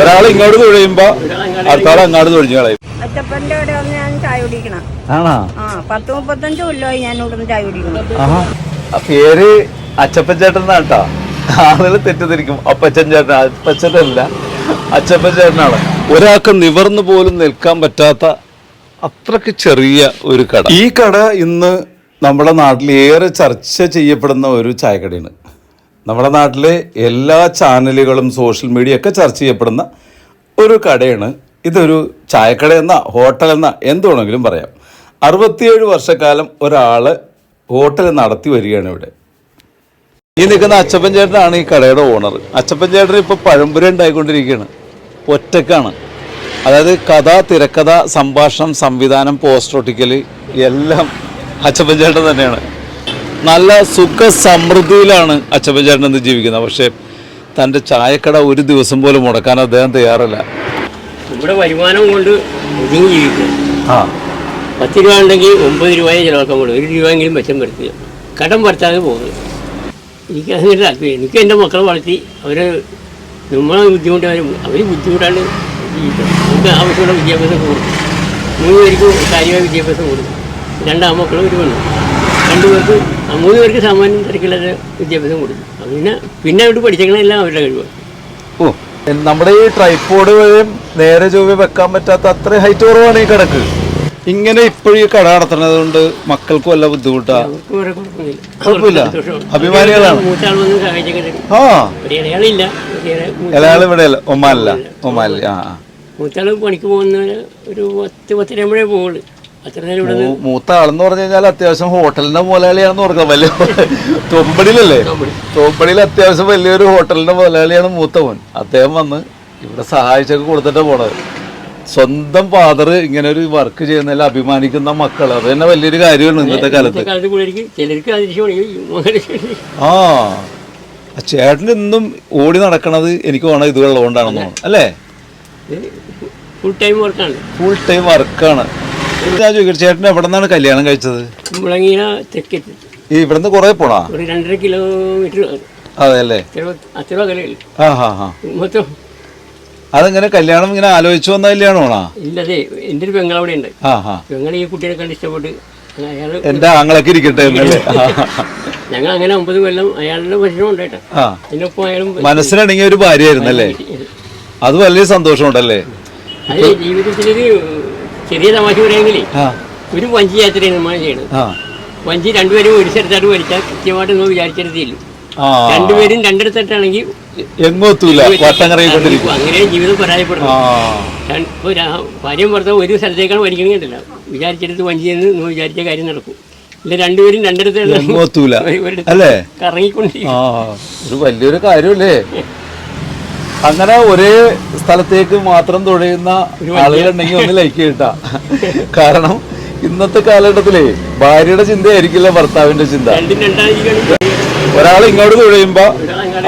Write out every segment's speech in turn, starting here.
ഒരാൾ ഇങ്ങോട്ട് തുഴയുമ്പോ അടുത്ത ആൾ അങ്ങോട്ട് തുഴഞ്ഞു കളയും. അച്ചപ്പന്റെ ഇവിടെ വന്ന് ഞാൻ ചായ കുടിക്കണം. ആണോ? ആ പത്ത് മുപ്പത്തഞ്ച് കൊല്ലമായി ഞാൻ ഇവിടുന്ന് ചായ കുടിക്കണം പേര് അച്ചപ്പൻ ചേട്ടൻ എന്നാട്ടോ ആളുകൾ തെറ്റിദ്ധരിക്കും. അപ്പച്ചൻ ചേട്ടൻ അപ്പച്ചനല്ല അച്ചപ്പൻ ചേട്ടനാണ്. ഒരാൾക്ക് നിവർന്നു പോലും നിൽക്കാൻ പറ്റാത്ത അത്രയ്ക്ക് ചെറിയ ഒരു കട. ഈ കട ഇന്ന് നമ്മുടെ നാട്ടിൽ ഏറെ ചർച്ച ചെയ്യപ്പെടുന്ന ഒരു ചായക്കടയാണ്. നമ്മുടെ നാട്ടിലെ എല്ലാ ചാനലുകളും സോഷ്യൽ മീഡിയ ഒക്കെ ചർച്ച ചെയ്യപ്പെടുന്ന ഒരു കടയാണ്. ഇതൊരു ചായക്കട എന്ന ഹോട്ടൽ എന്ന എന്ത് വേണമെങ്കിലും പറയാം. അറുപത്തിയേഴ് വർഷക്കാലം ഒരാൾ ഹോട്ടൽ നടത്തി വരികയാണ് ഇവിടെ. ഈ നിൽക്കുന്ന അച്ചപ്പൻ ചേട്ടനാണ് ഈ കടയുടെ ഓണർ അച്ചപ്പൻ ചേട്ടൻ ഇപ്പോൾ പഴംപുര ഉണ്ടായിക്കൊണ്ടിരിക്കുകയാണ്. ഒറ്റക്കാണ്. അതായത് കഥ തിരക്കഥ സംഭാഷണം സംവിധാനം പോസ്റ്റ് ഒട്ടിക്കൽ എല്ലാം അച്ചപ്പൻ ചേട്ടൻ തന്നെയാണ്. നല്ല സുഖ സമൃദ്ധിയിലാണ് അച്ചപ്പൻ ചേട്ടൻ ഇന്ന് ജീവിക്കുന്നത്. പക്ഷേ തന്റെ ചായക്കട ഒരു ദിവസം പോലും മുടക്കാൻ അദ്ദേഹം തയ്യാറല്ല. ഇവിടെ വരുമാനം കൊണ്ട് ഒതുങ്ങി ജീവിക്കും. ആ. പത്ത് രൂപ ഉണ്ടെങ്കിൽ ഒമ്പത് രൂപയെ ചിലവാക്കാൻ പോകും ഒരു രൂപയെങ്കിലും മെച്ചം വരുത്തുക കടം വരുത്താതെ പോകുന്നത്. എനിക്ക് അതിന് താല്പര്യം. എനിക്ക് എന്റെ മക്കളെ വളർത്തി അവർ നമ്മളെ ബുദ്ധിമുട്ട് അവർ അവർ ബുദ്ധിമുട്ടാണ് ജീവിക്കുന്നത്. നമുക്ക് ആവശ്യമുള്ള വിദ്യാഭ്യാസം കൊടുക്കും. മൂന്ന് പേർക്ക് കാര്യമായ വിദ്യാഭ്യാസം കൊടുക്കും. രണ്ടാം മക്കളും ഒരു പെണ്ണും. രണ്ടു പേർക്ക് ആ മൂന്ന് പേർക്ക് സാമാന്യം തിരക്കില്ലാതെ വിദ്യാഭ്യാസം കൊടുക്കും അത് പിന്നെ പിന്നെ അവിടെ പഠിച്ചെല്ലാം അവരുടെ കഴിവാണ് ഓ നമ്മുടെ ഈ ട്രൈപ്പോഡ് വഴിയും നേരെ ചൊവ്വ വെക്കാൻ പറ്റാത്ത അത്ര ഹൈറ്റ് കുറവാണ് ഈ കടക്ക് ഇങ്ങനെ ഇപ്പോഴും ഈ കട നടത്തുന്നത് കൊണ്ട് മക്കൾക്ക് വല്ല ബുദ്ധിമുട്ടാ? കുഴപ്പമില്ല. അഭിമാനികളാണ്. ആ. ഇളയാൾ ഇവിടെ അല്ല ഒമാനല്ല ഒമാനില്ല ആ. മൂത്താൾ പണിക്ക് പോകുന്ന ഒരു പത്ത് പത്തരയാകുമ്പോഴേ പോകുള്ളൂ മൂത്ത ആളെന്ന് പറഞ്ഞു കഴിഞ്ഞാൽ അത്യാവശ്യം ഹോട്ടലിന്റെ മുതലാളിയാണെന്ന് ഓർക്കാം വലിയ തോമ്പടിയിലല്ലേ? തോമ്പടിയിൽ അത്യാവശ്യം വലിയൊരു ഹോട്ടലിന്റെ മുതലാളിയാണ് മൂത്തവൻ. അദ്ദേഹം വന്ന് ഇവിടെ സഹായിച്ചൊക്കെ കൊടുത്തിട്ട് പോണത്. സ്വന്തം ഫാദർ ഇങ്ങനെ ഒരു വർക്ക് ചെയ്യുന്നതിൽ അഭിമാനിക്കുന്ന മക്കൾ. അത് തന്നെ വലിയൊരു കാര്യമാണ് ഇന്നത്തെ കാലത്ത്. ആ. ചേട്ടൻ ഇന്നും ഓടി നടക്കണത് എനിക്ക് വേണം ഇത് ഉള്ളതുകൊണ്ടാണെന്ന് തോന്നുന്നു. അല്ലേ? ഫുൾ ടൈം വർക്കാണ് ഫുൾ ടൈം വർക്കാണ് ചോദിക്കട്ടെ ചേട്ടൻ എവിടെ നിന്നാണ് കല്യാണം കഴിച്ചത്? മുളങ്ങീന തെക്കറ്റ് ഈ ഇവിടുന്ന് കുറെ പോണാ? ഒരു രണ്ടര കിലോമീറ്റർ അതെ അല്ലേ? അത്ര അകലെയില്ല ആ ഹാ ഹാ മൊത്തം. അതെങ്ങനെ കല്യാണം ഇങ്ങനെ ആലോചിച്ചു വന്ന കല്യാണമാണോ ഇല്ലതേ എന്റെ ഒരു പെങ്ങൾ അവിടെ ഉണ്ട് ആ. ഹാ പെങ്ങൾ ഈ കുട്ടിയെ കണ്ട് ഇഷ്ടപ്പെട്ട് അയാൾ എന്റെ ആങ്ങളൊക്കെ ഇരിക്കട്ടെ എന്നല്ലേ ഞങ്ങൾ അങ്ങനെ ഒമ്പത് കൊല്ലം അയാളുടെ പ്രശ്നം ഉണ്ടായിട്ടാ ആ. അതിനൊപ്പം അയാളും മനസ്സിനിണങ്ങിയ ഒരു ഭാര്യയായിരുന്നല്ലേ? അത് വലിയ സന്തോഷമുണ്ടല്ലേ? അത് ജീവിതത്തിലൊരു ചെറിയ തമാശ പറയാമെങ്കിലേ ഒരു വഞ്ചി യാത്രയാണ് നമ്മൾ വഞ്ചി രണ്ടുപേരും ഒരു സ്ഥലത്തായിട്ട് വലിച്ചാൽ കൃത്യമായിട്ട് നമ്മൾ വിചാരിച്ചെടുത്തില്ല രണ്ടുപേരും രണ്ടിടത്തായിട്ടാണെങ്കിൽ അങ്ങനെ ജീവിതം പരാജയപ്പെടുന്നു. പുറത്ത് ഭാര്യയും ഭർത്താവ് ഒരു സ്ഥലത്തേക്കാണ് വലിക്കണമെന്നില്ല വിചാരിച്ചെടുത്ത് വഞ്ചി എന്ന് നമ്മൾ വിചാരിച്ച കാര്യം നടക്കും. ഇല്ല രണ്ടുപേരും അല്ലേ? കറങ്ങിക്കൊണ്ടിരിക്കും ഒരു വലിയൊരു കാര്യമല്ലേ? അങ്ങനെ ഒരേ സ്ഥലത്തേക്ക് മാത്രം തുഴയുന്ന ആളുകളുണ്ടെങ്കിൽ ഒന്ന് ലൈക്ക് ചെയ്യട്ടാ. കാരണം ഇന്നത്തെ കാലഘട്ടത്തിലേ ഭാര്യയുടെ ചിന്തയായിരിക്കില്ല ഭർത്താവിന്റെ ചിന്ത. ഒരാൾ ഇങ്ങോട്ട് തുഴയുമ്പോ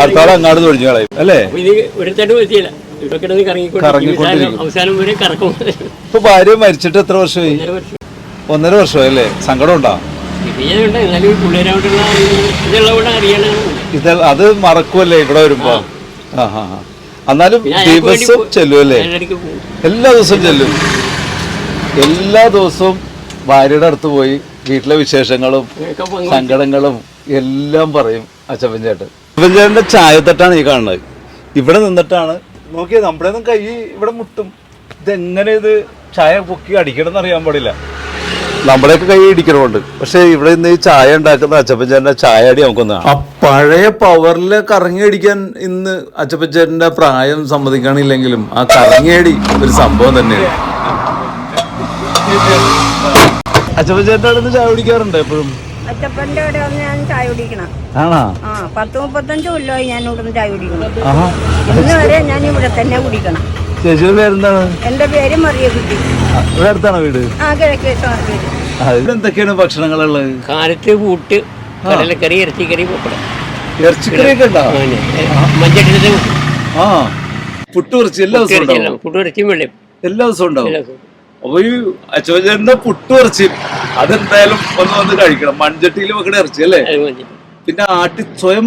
അടുത്ത ആൾ അങ്ങോട്ട് തുഴഞ്ഞു കളയും അല്ലേ? കറങ്ങിക്കൊണ്ടിരിക്കും. ഇപ്പൊ ഭാര്യ മരിച്ചിട്ട് എത്ര വർഷമായി? ഒന്നര വർഷം. വർഷമായി അല്ലേ? സങ്കടം ഉണ്ടോ? ഇത് അത് മറക്കുമല്ലേ ഇവിടെ വരുമ്പോ? ആ. ഹാ ആ. എന്നാലും ദിവസം ചെല്ലും അല്ലേ? എല്ലാ ദിവസവും ചെല്ലും. എല്ലാ ദിവസവും ഭാര്യയുടെ അടുത്ത് പോയി വീട്ടിലെ വിശേഷങ്ങളും സങ്കടങ്ങളും എല്ലാം പറയും അച്ചപ്പൻ ചേട്ടൻ. അച്ചപ്പൻ ചേട്ടന്റെ ചായത്തട്ടാണ് ഈ കാണുന്നത്. ഇവിടെ നിന്നിട്ടാണ്. നോക്കിയത് നമ്മുടെ ഒന്നും കൈ ഇവിടെ മുട്ടും. ഇതെങ്ങനെ ഇത് ചായ പൊക്കി അടിക്കണം എന്ന് അറിയാൻ പാടില്ല. നമ്മുടെയൊക്കെ കൈ ഇടിക്കണമുണ്ട്. പക്ഷേ ഇവിടെ ഇന്ന് ഈ ചായ ഉണ്ടാക്കുന്ന അച്ചപ്പൻ ചേട്ടന്റെ ചായ അടി നമുക്കൊന്നാണ് ആ പഴയ പവറിൽ കറങ്ങി അടിക്കാൻ ഇന്ന് അച്ചപ്പച്ചേട്ടന്റെ പ്രായം സമ്മതിക്കണില്ലെങ്കിലും ആ കറങ്ങിയടി ഒരു സംഭവം തന്നെയാണ്. അച്ചപ്പൻ ചേട്ടന്റെ അടുത്ത് ചായ കുടിക്കാറുണ്ട് എപ്പോഴും? അച്ചപ്പന്റെ അവിടെ വന്ന് ഞാൻ ചായ കുടിക്കണം. ആണോ? ആ പത്ത് മുപ്പത്തഞ്ച് കൊല്ലമായി ഞാൻ ഇവിടുന്ന് ചായ കുടിക്കണം ആഹാ. ഇന്ന് വരെ ഞാൻ ഇവിടെ തന്നെ കുടിക്കണം. ചേച്ചിയുടെ പേരെന്താണ്? എന്റെ പേര് മറിയ കുട്ടി ആ, ഇവിടെ അടുത്താണോ വീട്? ആ കിഴക്കേട്ട് മാർക്കറ്റ് ആ, ഇവിടെ എന്തൊക്കെയാണ് ഭക്ഷണങ്ങളുള്ളത്? കാലത്ത് കൂട്ട് കടലക്കറി ഇറച്ചിക്കറി പപ്പടം ഇറച്ചിക്കറിയൊക്കെ ഉണ്ടോ? മഞ്ചട്ടിലത്തെ ആ പുട്ടുപറിച്ച് എല്ലാ ദിവസവും ഉണ്ടാവും. വെള്ളം എല്ലാ ദിവസവും ഉണ്ടാവും. എല്ലാ ദിവസവും. അപ്പൊ ഈ അച്ചോചന്റെ പുട്ടുപറിച്ച് അതെന്തായാലും ഒന്ന് വന്ന് കഴിക്കണം. മൺചട്ടിയിൽ വെക്കണ ഇറച്ചി അല്ലേ? പിന്നെ ആട്ടി സ്വയം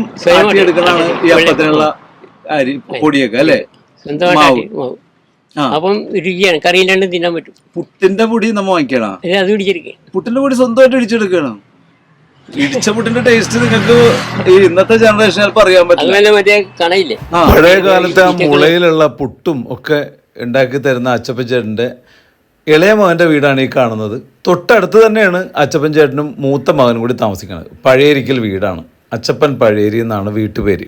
എടുക്കണതാണ് ഈ അപ്പത്തിനുള്ള അരി പൊടിയൊക്കെ അല്ലേ? മാവ്. അപ്പം രുചിയാണ്. കറിയില്ലാണ്ട് തിന്നാൻ പറ്റും. പുട്ടിന്റെ പൊടി നമ്മ വാങ്ങിക്കണം? അത് പുട്ടിന്റെ പൊടി സ്വന്തമായിട്ട് ഇടിച്ചെടുക്കണം ഇടിച്ച പുട്ടിന്റെ ടേസ്റ്റ് നിങ്ങൾക്ക് ഈ ഇന്നത്തെ ജനറേഷൻ ചിലപ്പോൾ അറിയാൻ പറ്റില്ല. അതുപോലെ മറ്റേ കണയില്ലേ? പഴയ കാലത്തെ ആ മുളയിലുള്ള പുട്ടും ഒക്കെ ഉണ്ടാക്കി തരുന്ന അച്ചപ്പൻ ചേട്ടന്റെ ഇളയ മകന്റെ വീടാണ് ഈ കാണുന്നത്. തൊട്ടടുത്ത് തന്നെയാണ് അച്ചപ്പൻ ചേട്ടനും മൂത്ത മകനും കൂടി താമസിക്കുന്നത്. പഴയരിക്കൽ വീടാണ്. അച്ചപ്പൻ പഴയരി എന്നാണ് വീട്ടുപേര്.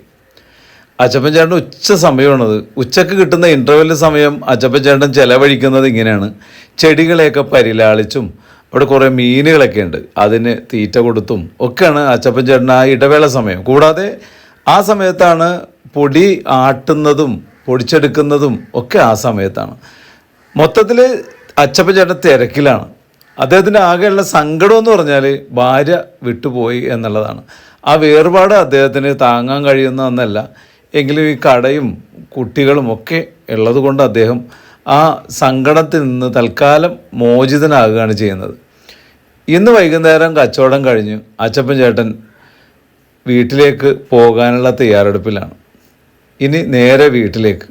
അച്ചപ്പൻ ചേട്ടൻ ഉച്ച സമയമാണത്. ഉച്ചയ്ക്ക് കിട്ടുന്ന ഇന്റർവെൽ സമയം അച്ചപ്പൻ ചേട്ടൻ ചെലവഴിക്കുന്നത് ഇങ്ങനെയാണ്. ചെടികളെയൊക്കെ പരിലാളിച്ചും അവിടെ കുറേ മീനുകളൊക്കെ ഉണ്ട്. അതിന് തീറ്റ കൊടുത്തും ഒക്കെയാണ് അച്ചപ്പൻ ചേട്ടൻ ആ ഇടവേള സമയം. കൂടാതെ ആ സമയത്താണ് പൊടി ആട്ടുന്നതും പൊടിച്ചെടുക്കുന്നതും ഒക്കെ ആ സമയത്താണ്. മൊത്തത്തിൽ അച്ചപ്പൻ ചേട്ടൻ തിരക്കിലാണ്. അദ്ദേഹത്തിന്റെ ആകെയുള്ള സങ്കടം എന്ന് പറഞ്ഞാൽ ഭാര്യ വിട്ടുപോയി എന്നുള്ളതാണ്. ആ വേർപാട് അദ്ദേഹത്തിന് താങ്ങാൻ കഴിയുന്ന എങ്കിലും ഈ കടയും കുട്ടികളും ഒക്കെ ഉള്ളത് കൊണ്ട് അദ്ദേഹം ആ സങ്കടത്തിൽ നിന്ന് തൽക്കാലം മോചിതനാകുകയാണ് ചെയ്യുന്നത്. ഇന്ന് വൈകുന്നേരം കച്ചവടം കഴിഞ്ഞ് അച്ചപ്പൻ ചേട്ടൻ വീട്ടിലേക്ക് പോകാനുള്ള തയ്യാറെടുപ്പിലാണ്. ഇനി നേരെ വീട്ടിലേക്ക്.